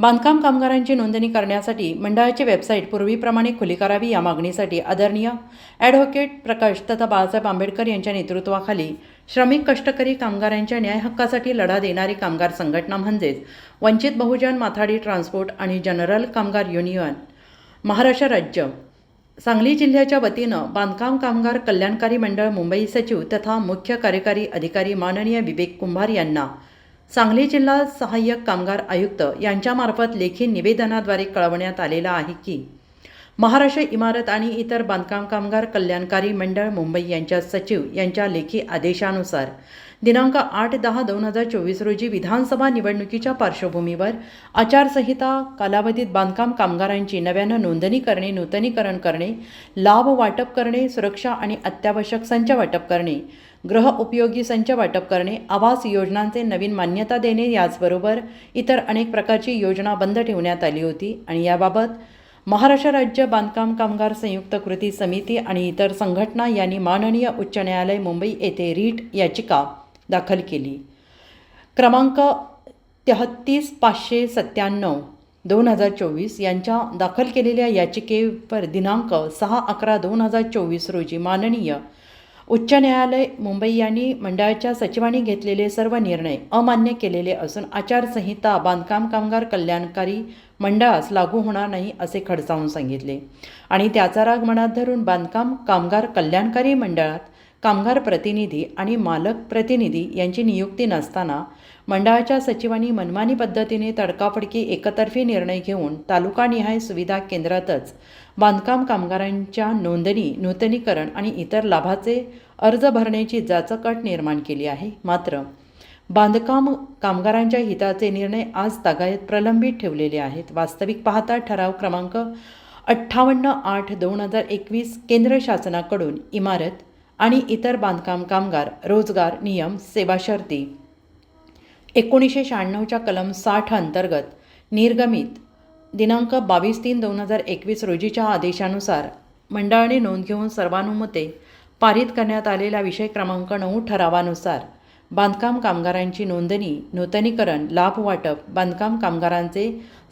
बांधकाम कामगारांची नोंदणी करण्यासाठी मंडळाची वेबसाईट पूर्वीप्रमाणे खुली करावी या मागणीसाठी आदरणीय ॲडव्होकेट प्रकाश तथा बाळासाहेब आंबेडकर यांच्या नेतृत्वाखाली श्रमिक कष्टकरी कामगारांच्या न्याय हक्कासाठी लढा देणारी कामगार संघटना म्हणजेच वंचित बहुजन माथाडी ट्रान्सपोर्ट आणि जनरल कामगार युनियन महाराष्ट्र राज्य. सांगली जिल्ह्याच्या वतीनं बांधकाम कामगार कल्याणकारी मंडळ मुंबई सचिव तथा मुख्य कार्यकारी अधिकारी माननीय विवेक कुंभार यांना सांगली जिल्हा सहाय्यक कामगार आयुक्त यांच्यामार्फत लेखी निवेदनाद्वारे कळवण्यात आलेलं आहे की महाराष्ट्र इमारत आणि इतर बांधकाम कामगार कल्याणकारी मंडळ मुंबई यांच्या सचिव यांच्या लेखी आदेशानुसार दिनांक आठ दहा दोन हजार चोवीस रोजी विधानसभा निवडणुकीच्या पार्श्वभूमीवर आचारसंहिता कालावधीत बांधकाम कामगारांची नव्यानं नोंदणी करणे नूतनीकरण करणे लाभ वाटप करणे सुरक्षा आणि अत्यावश्यक संच वाटप करणे ग्रह उपयोगी संच वाटप करणे आवास योजनांचे नवीन मान्यता देणे याचबरोबर इतर अनेक प्रकारची योजना बंद ठेवण्यात आली होती आणि याबाबत महाराष्ट्र राज्य बांधकाम कामगार संयुक्त कृती समिती आणि इतर संघटना यांनी माननीय उच्च न्यायालय मुंबई येथे रीट याचिका दाखल केली. क्रमांक तेहत्तीस पाचशे सत्त्याण्णव दोन हजार चोवीस यांच्या दाखल केलेल्या याचिकेवर दिनांक सहा अकरा दोन हजार चोवीस रोजी माननीय उच्च न्यायालय मुंबई यांनी मंडळाच्या सचिवांनी घेतलेले सर्व निर्णय अमान्य केलेले असून आचारसंहिता बांधकाम कामगार कल्याणकारी मंडळास लागू होणार नाही असे खडसावून सांगितले. आणि त्याचा राग मनात धरून बांधकाम कामगार कल्याणकारी मंडळात कामगार प्रतिनिधी आणि मालक प्रतिनिधी यांची नियुक्ती नसताना मंडळाच्या सचिवांनी मनमानी पद्धतीने तडकाफडकी एकतर्फी निर्णय घेऊन तालुकानिहाय सुविधा केंद्रातच बांधकाम कामगारांच्या नोंदणी नूतनीकरण आणि इतर लाभाचे अर्ज भरण्याची जाचकट निर्माण केली आहे. मात्र बांधकाम कामगारांच्या हिताचे निर्णय आज तागायत प्रलंबित ठेवलेले आहेत. वास्तविक पाहता ठराव क्रमांक अठ्ठावन्न आठ दोन हजार एकवीस केंद्र शासनाकडून इमारत आणि इतर बांधकाम कामगार रोजगार नियम सेवा शर्ती. एकोणीसशे शहाण्णवच्या कलम साठ अंतर्गत निर्गमित दिनांक बावीस तीन दोन हजार एकवीस रोजीच्या आदेशानुसार मंडळाने नोंद घेऊन सर्वानुमते पारित करण्यात आलेला विषय क्रमांक नऊ ठरावानुसार बांधकाम कामगारांची नोंदणी नूतनीकरण लाभ वाटप बांधकाम कामगारांचे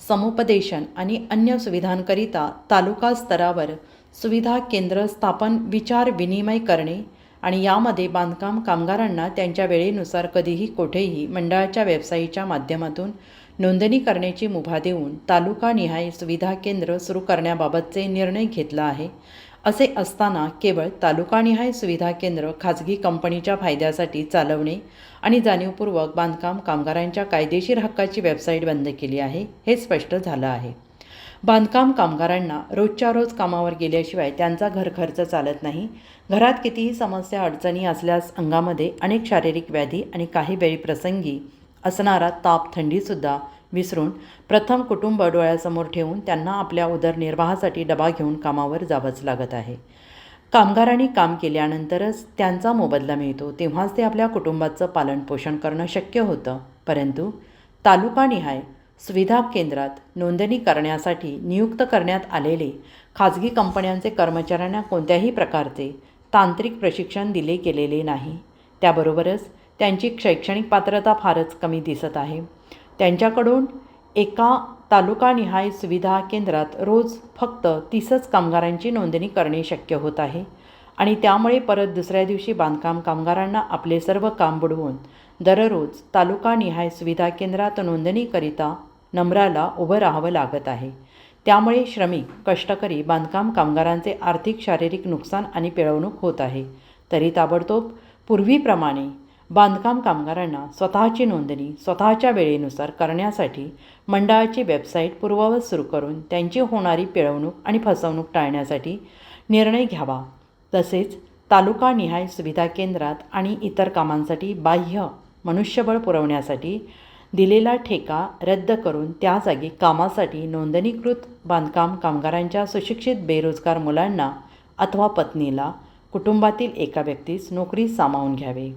समुपदेशन आणि अन्य सुविधांकरिता तालुका स्तरावर सुविधा केंद्र स्थापन विचार विनिमय करणे आणि यामध्ये बांधकाम कामगारांना त्यांच्या वेळेनुसार कधीही कोठेही मंडळाच्या वेबसाईटच्या माध्यमातून नोंदणी करण्याची मुभा देऊन तालुकानिहाय सुविधा केंद्र सुरू करण्याबाबतचे निर्णय घेतला आहे. असे असताना केवळ तालुकानिहाय सुविधा केंद्र खाजगी कंपनीच्या फायद्यासाठी चालवणे आणि जाणीवपूर्वक बांधकाम कामगारांच्या कायदेशीर हक्काची वेबसाईट बंद केली आहे हे स्पष्ट झालं आहे. बांधकाम कामगारांना रोजच्या रोज कामावर गेल्याशिवाय त्यांचा घर खर्च चालत नाही. घरात कितीही समस्या अडचणी असल्यास अंगामध्ये अनेक शारीरिक व्याधी आणि काही वेळी प्रसंगी असणारा ताप थंडीसुद्धा विसरून प्रथम कुटुंब डोळ्यासमोर ठेवून त्यांना आपल्या उदरनिर्वाहासाठी डबा घेऊन कामावर जावंच लागत आहे. कामगारांनी काम केल्यानंतरच त्यांचा मोबदला मिळतो. तेव्हाच ते आपल्या कुटुंबाचं पालनपोषण करणं शक्य होतं. परंतु तालुकानिहाय सुविधा केंद्रात नोंदणी करण्यासाठी नियुक्त करण्यात आलेले खाजगी कंपन्यांचे कर्मचाऱ्यांना कोणत्याही प्रकारचे तांत्रिक प्रशिक्षण दिले गेलेले नाही. त्याबरोबरच त्यांची शैक्षणिक पात्रता फारच कमी दिसत आहे. त्यांच्याकडून एका तालुकानिहाय सुविधा केंद्रात रोज फक्त तीसच कामगारांची नोंदणी करणे शक्य होत आहे आणि त्यामुळे परत दुसऱ्या दिवशी बांधकाम कामगारांना आपले सर्व काम बुडवून दररोज तालुकानिहाय सुविधा केंद्रात नोंदणीकरिता नम्राला उभं राहावं लागत आहे. त्यामुळे श्रमिक कष्टकरी बांधकाम कामगारांचे आर्थिक शारीरिक नुकसान आणि पिळवणूक होत आहे. तरी ताबडतोब पूर्वीप्रमाणे बांधकाम कामगारांना स्वतःची नोंदणी स्वतःच्या वेळेनुसार करण्यासाठी मंडळाची वेबसाईट पूर्ववत सुरू करून त्यांची होणारी पिळवणूक आणि फसवणूक टाळण्यासाठी निर्णय घ्यावा. तसेच तालुकानिहाय सुविधा केंद्रात आणि इतर कामांसाठी बाह्य मनुष्यबळ पुरवण्यासाठी दिलेला ठेका रद्द करून त्या जागी कामासाठी नोंदणीकृत बांधकाम कामगारांच्या सुशिक्षित बेरोजगार मुलांना अथवा पत्नीला कुटुंबातील एका व्यक्तीस नोकरी सामावून घ्यावे.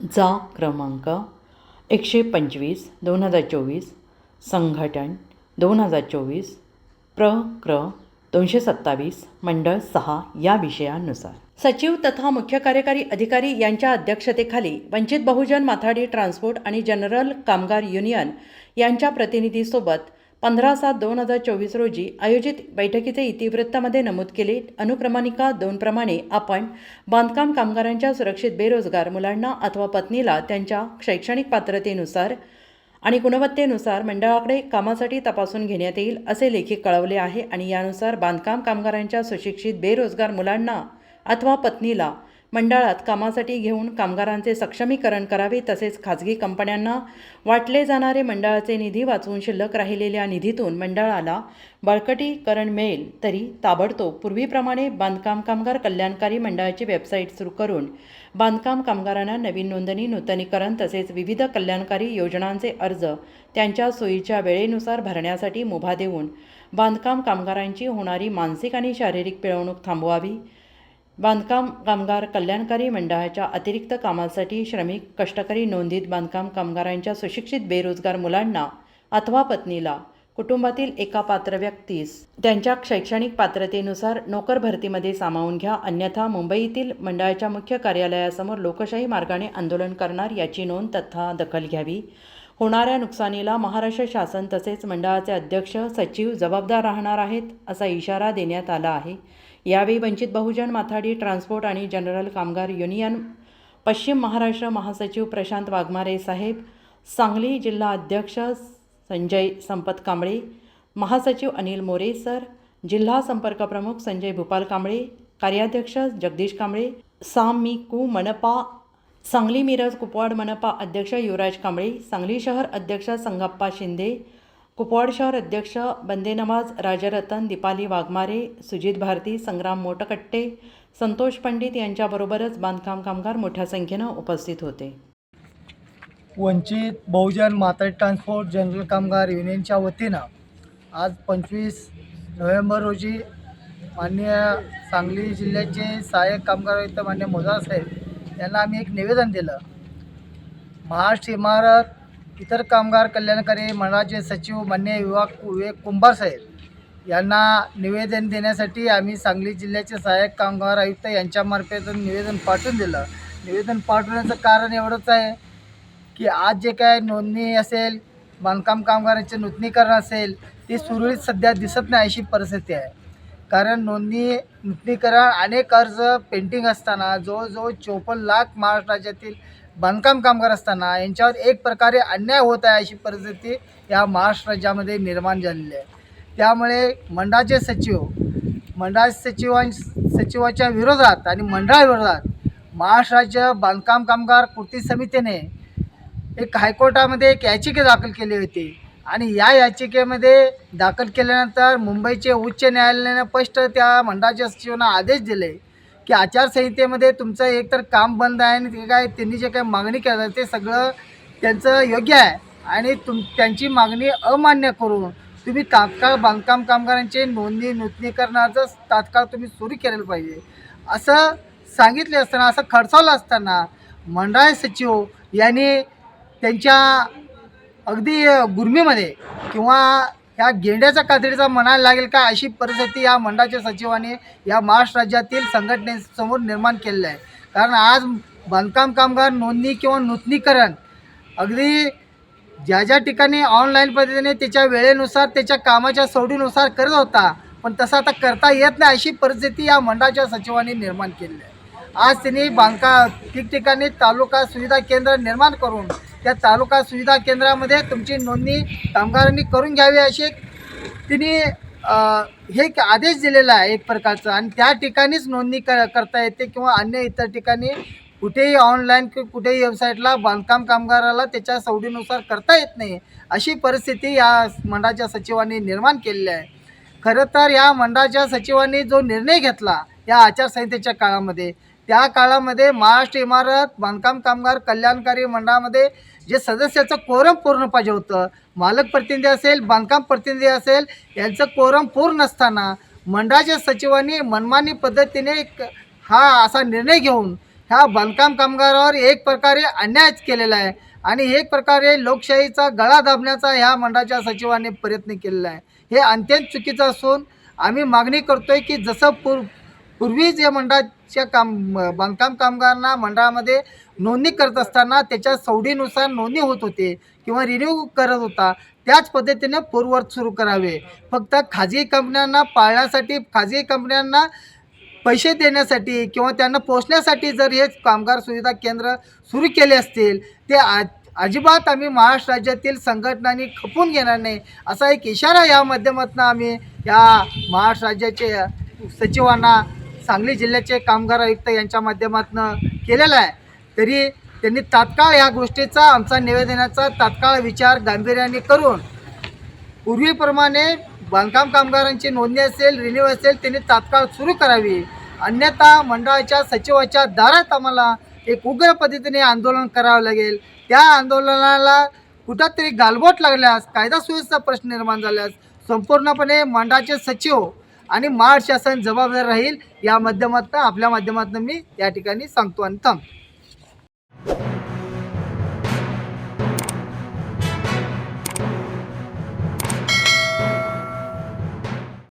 जा क्रमांक एकशे पंचवीस दोन हजार चोवीस संघटन दोन हजार चोवीस प्र क्र दोनशे सत्तावीस मंडळ सहा या विषयानुसार. सचिव तथा मुख्य कार्यकारी अधिकारी यांच्या अध्यक्षतेखाली वंचित बहुजन माथाडी ट्रान्सपोर्ट आणि जनरल कामगार युनियन यांच्या प्रतिनिधीसोबत पंधरा सात दोन हजार चोवीस रोजी आयोजित बैठकीचे इतिवृत्तामध्ये नमूद केले. अनुक्रमणिका दोनप्रमाणे आपण बांधकाम कामगारांच्या सुरक्षित बेरोजगार मुलांना अथवा पत्नीला त्यांच्या शैक्षणिक पात्रतेनुसार आणि गुणवत्तेनुसार मंडळाकडे कामासाठी तपासून घेण्यात येईल असे लेखी कळवले आहे आणि यानुसार बांधकाम कामगारांच्या सुशिक्षित बेरोजगार मुलांना अथवा पत्नीला मंडळात कामासाठी घेऊन कामगारांचे सक्षमीकरण करावे तसेच खाजगी कंपन्यांना वाटले जाणारे मंडळाचे निधी वाचवून शिल्लक राहिलेल्या निधीतून मंडळाला बळकटीकरण मिळेल तरी ताबडतोब पूर्वीप्रमाणे बांधकाम कामगार कल्याणकारी मंडळाची वेबसाईट सुरू करून बांधकाम कामगारांना नवीन नोंदणी नूतनीकरण तसेच विविध कल्याणकारी योजनांचे अर्ज त्यांच्या सोयीच्या वेळेनुसार भरण्यासाठी मुभा देऊन बांधकाम कामगारांची होणारी मानसिक आणि शारीरिक पिळवणूक थांबवावी. बांधकाम कामगार कल्याणकारी मंडळाच्या अतिरिक्त कामासाठी श्रमिक कष्टकरी नोंदीत बांधकाम कामगारांच्या सुशिक्षित बेरोजगार मुलांना अथवा पत्नीला कुटुंबातील एका पात्र व्यक्तीस त्यांच्या शैक्षणिक पात्रतेनुसार नोकर भरतीमध्ये सामावून घ्या. अन्यथा मुंबईतील मंडळाच्या मुख्य कार्यालयासमोर लोकशाही मार्गाने आंदोलन करणार याची नोंद तथा दखल घ्यावी. होणाऱ्या नुकसानीला महाराष्ट्र शासन तसेच मंडळाचे अध्यक्ष सचिव जबाबदार राहणार आहेत असा इशारा देण्यात आला आहे. यावेळी वंचित बहुजन माथाडी ट्रान्सपोर्ट आणि जनरल कामगार युनियन पश्चिम महाराष्ट्र महासचिव प्रशांत वाघमारे साहेब सांगली जिल्हा अध्यक्ष संजय संपत कांबळे महासचिव अनिल मोरे सर जिल्हा संपर्क प्रमुख संजय भूपाल कांबळे कार्याध्यक्ष जगदीश कांबळे साम मी कू मनपा सांगली मिरज कुपवाड मनपा अध्यक्ष युवराज कांबळे सांगली शहर अध्यक्ष संगप्पा शिंदे कुपवाड शहर अध्यक्ष बंदे नवाज राजरतन दीपाली वाघमारे सुजित भारती संग्राम मोटकट्टे संतोष पंडित यांच्याबरोबरच बांधकाम कामगार मोठ्या संख्येनं उपस्थित होते. वंचित बहुजन माता ट्रान्सपोर्ट जनरल कामगार युनियनच्या वतीनं आज पंचवीस नोव्हेंबर रोजी माननीय सांगली जिल्ह्याचे सहाय्यक कामगार आयुक्त मान्य मोजाळ साहेब यांना आम्ही एक निवेदन दिलं. महाराष्ट्र इमारत इतर कामगार कल्याणकारी मंडळाचे सचिव मान्य विभाग विवेक कुंभार साहेब यांना निवेदन देण्यासाठी आम्ही सांगली जिल्ह्याचे सहाय्यक कामगार आयुक्त यांच्यामार्फत निवेदन पाठवून दिलं. निवेदन पाठवण्याचं कारण एवढंच आहे की आज जे काय नोंदणी असेल बांधकाम कामगारांचे नूतनीकरण असेल ते सुरळीत सध्या दिसत नाही अशी परिस्थिती आहे. कारण नोंदणी नूतनीकरण अनेक अर्ज पेंटिंग असताना जवळजवळ चोपन्न लाख महाराष्ट्राच्यातील बांधकाम कामगार असताना यांच्यावर एक प्रकारे अन्याय होत आहे अशी परिस्थिती या महाराष्ट्र राज्यामध्ये निर्माण झालेली आहे. त्यामुळे मंडळाचे सचिव मंडळ सचिवां सचिवाच्या विरोधात आणि मंडळाविरोधात महाराष्ट्र राज्य बांधकाम कामगार कृती समितीने एक हायकोर्टामध्ये एक याचिका दाखल केली होती. आणि या याचिकेमध्ये दाखल केल्यानंतर मुंबईचे उच्च न्यायालयाने स्पष्ट त्या मंडळाच्या सचिवांना आदेश दिले की आचारसंहितेमध्ये तुमचं एकतर काम बंद आहे आणि ते काय त्यांनी जे काही मागणी केलं ते सगळं त्यांचं योग्य आहे. आणि तुम त्यांची मागणी अमान्य करून तुम्ही तात्काळ बांधकाम कामगारांचे नोंदणी नूतनीकरणाचं तात्काळ तुम्ही सुरू केलेलं पाहिजे. असं सांगितले असताना असं खडसावलं असताना मंडळ सचिव यांनी त्यांच्या अगदी गुर्मीमध्ये किंवा ह्या गेंड्याच्या कातडीचा म्हणायला लागेल का अशी परिस्थिती या मंडळाच्या सचिवाने या महाराष्ट्र राज्यातील संघटनेसमोर निर्माण केलेलं आहे. कारण आज बांधकाम कामगार नोंदणी किंवा नूतनीकरण अगदी ज्या ज्या ठिकाणी ऑनलाईन पद्धतीने त्याच्या वेळेनुसार त्याच्या कामाच्या सवडीनुसार करत होता पण तसं आता करता येत नाही अशी परिस्थिती या मंडळाच्या सचिवांनी निर्माण केली आहे. आज त्यांनी बांधका ठिकठिकाणी तालुका सुविधा केंद्र निर्माण करून त्या तालुका सुविधा केंद्रामध्ये तुमची नोंदणी कामगारांनी करून घ्यावी अशी तिने हे एक आदेश दिलेला आहे एक प्रकारचा. आणि त्या ठिकाणीच नोंदणी क करता येते किंवा अन्य इतर ठिकाणी कुठेही ऑनलाईन किंवा कुठेही वेबसाईटला बांधकाम कामगाराला त्याच्या सवडीनुसार करता येत नाही अशी परिस्थिती या मंडळाच्या सचिवांनी निर्माण केलेली आहे. खरं तर या मंडळाच्या सचिवांनी जो निर्णय घेतला या आचारसंहितेच्या काळामध्ये त्या काळामध्ये महाराष्ट्र इमारत बांधकाम कामगार कल्याणकारी मंडळामध्ये जे सदस्याचं कोरम पूर्ण पाहिजे होतं. मालक प्रतिनिधी असेल बांधकाम प्रतिनिधी असेल यांचं कोरम पूर्ण असताना मंडळाच्या सचिवांनी मनमानी पद्धतीने हा असा निर्णय घेऊन ह्या बांधकाम कामगारावर एक प्रकारे अन्यायच केलेला आहे आणि एक प्रकारे लोकशाहीचा गळा दाबण्याचा ह्या मंडळाच्या सचिवांनी प्रयत्न केलेला आहे. हे अत्यंत चुकीचं असून आम्ही मागणी करतोय की जसं पूर पूर्वी जे मंडळाच्या काम बांधकाम कामगारांना मंडळामध्ये नोंदणी करत असताना त्याच्या सवडीनुसार नोंदणी होत होते किंवा रिन्यू करत होता त्याच पद्धतीने पूर्ववर्त सुरू करावे. फक्त खाजगी कंपन्यांना पाळण्यासाठी खाजगी कंपन्यांना पैसे देण्यासाठी किंवा त्यांना पोचण्यासाठी जर हे कामगार सुविधा केंद्र सुरू केले असतील ते आज अजिबात आम्ही महाराष्ट्र राज्यातील संघटनांनी खपून घेणार नाही असा एक इशारा या माध्यमातून आम्ही या महाराष्ट्र राज्याचे सचिवांना सांगली जिल्ह्याचे कामगार आयुक्त यांच्या माध्यमातून केलेला आहे. तरी त्यांनी तात्काळ या गोष्टीचा आमचा निवेदनाचा तात्काळ विचार गांभीर्याने करून पूर्वीप्रमाणे बांधकाम कामगारांची नोंदणी असेल रिन्यू असेल त्यांनी तात्काळ सुरू करावी. अन्यथा मंडळाच्या सचिवाच्या दारात आम्हाला एक उग्र पद्धतीने आंदोलन करावं लागेल. त्या आंदोलनाला कुठंतरी गालबोट लागल्यास कायदा सुव्यवस्था प्रश्न निर्माण झाल्यास संपूर्णपणे मंडळाचे सचिव आणि महाड शासन जबाबदार राहील या माध्यमातून आपल्या माध्यमातून मी या ठिकाणी सांगतो आणि थांबतो.